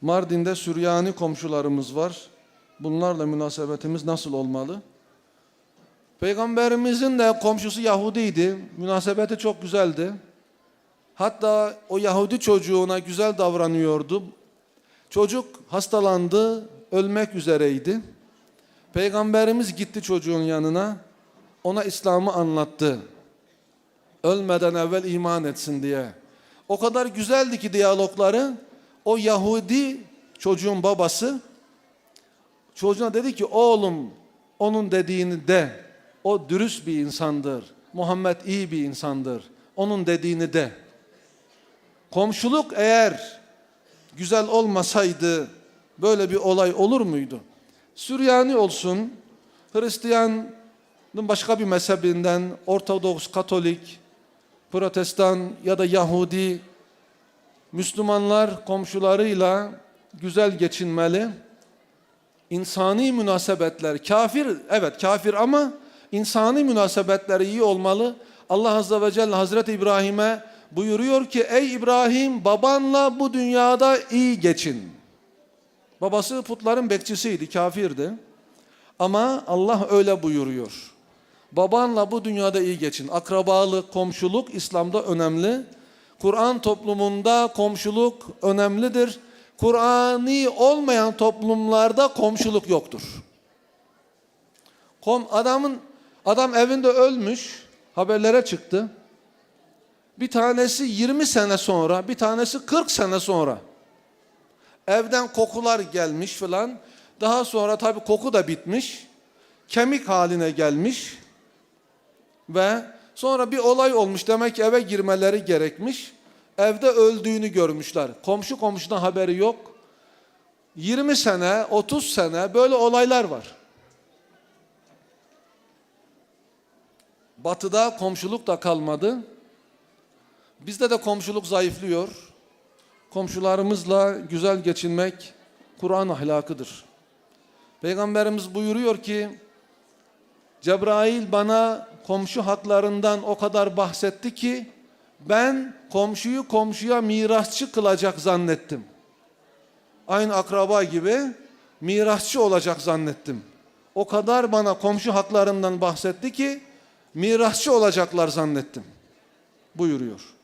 Mardin'de Süryani komşularımız var. Bunlarla münasebetimiz nasıl olmalı? Peygamberimizin de komşusu Yahudiydi. Münasebeti çok güzeldi. Hatta o Yahudi çocuğuna güzel davranıyordu. Çocuk hastalandı, ölmek üzereydi. Peygamberimiz gitti çocuğun yanına. Ona İslam'ı anlattı. Ölmeden evvel iman etsin diye. O kadar güzeldi ki diyalogları. O Yahudi çocuğun babası çocuğuna dedi ki oğlum onun dediğini de. O dürüst bir insandır. Muhammed iyi bir insandır. Onun dediğini de. Komşuluk eğer güzel olmasaydı böyle bir olay olur muydu? Süryani olsun, Hristiyanın başka bir mezhebinden, Ortodoks, Katolik, Protestan ya da Yahudi, Müslümanlar komşularıyla güzel geçinmeli. İnsani münasebetler, kafir, evet kafir ama insani münasebetler iyi olmalı. Allah Azze ve Celle Hazreti İbrahim'e buyuruyor ki ey İbrahim babanla bu dünyada iyi geçin. Babası putların bekçisiydi, kafirdi. Ama Allah öyle buyuruyor. Babanla bu dünyada iyi geçin. Akrabalık, komşuluk İslam'da önemli. Kur'an toplumunda komşuluk önemlidir. Kur'ani olmayan toplumlarda komşuluk yoktur. Kom adamın adam evinde ölmüş, haberlere çıktı. Bir tanesi 20 sene sonra, bir tanesi 40 sene sonra. Evden kokular gelmiş filan. Daha sonra tabii koku da bitmiş. Kemik haline gelmiş. Ve sonra bir olay olmuş. Demek ki eve girmeleri gerekmiş. Evde öldüğünü görmüşler. Komşu komşudan haberi yok. 20 sene, 30 sene böyle olaylar var. Batıda komşuluk da kalmadı. Bizde de komşuluk zayıflıyor. Komşularımızla güzel geçinmek Kur'an ahlakıdır. Peygamberimiz buyuruyor ki Cebrail bana komşu haklarından o kadar bahsetti ki ben komşuyu komşuya mirasçı kılacak zannettim. Aynı akraba gibi mirasçı olacak zannettim. O kadar bana komşu haklarından bahsetti ki mirasçı olacaklar zannettim. Buyuruyor.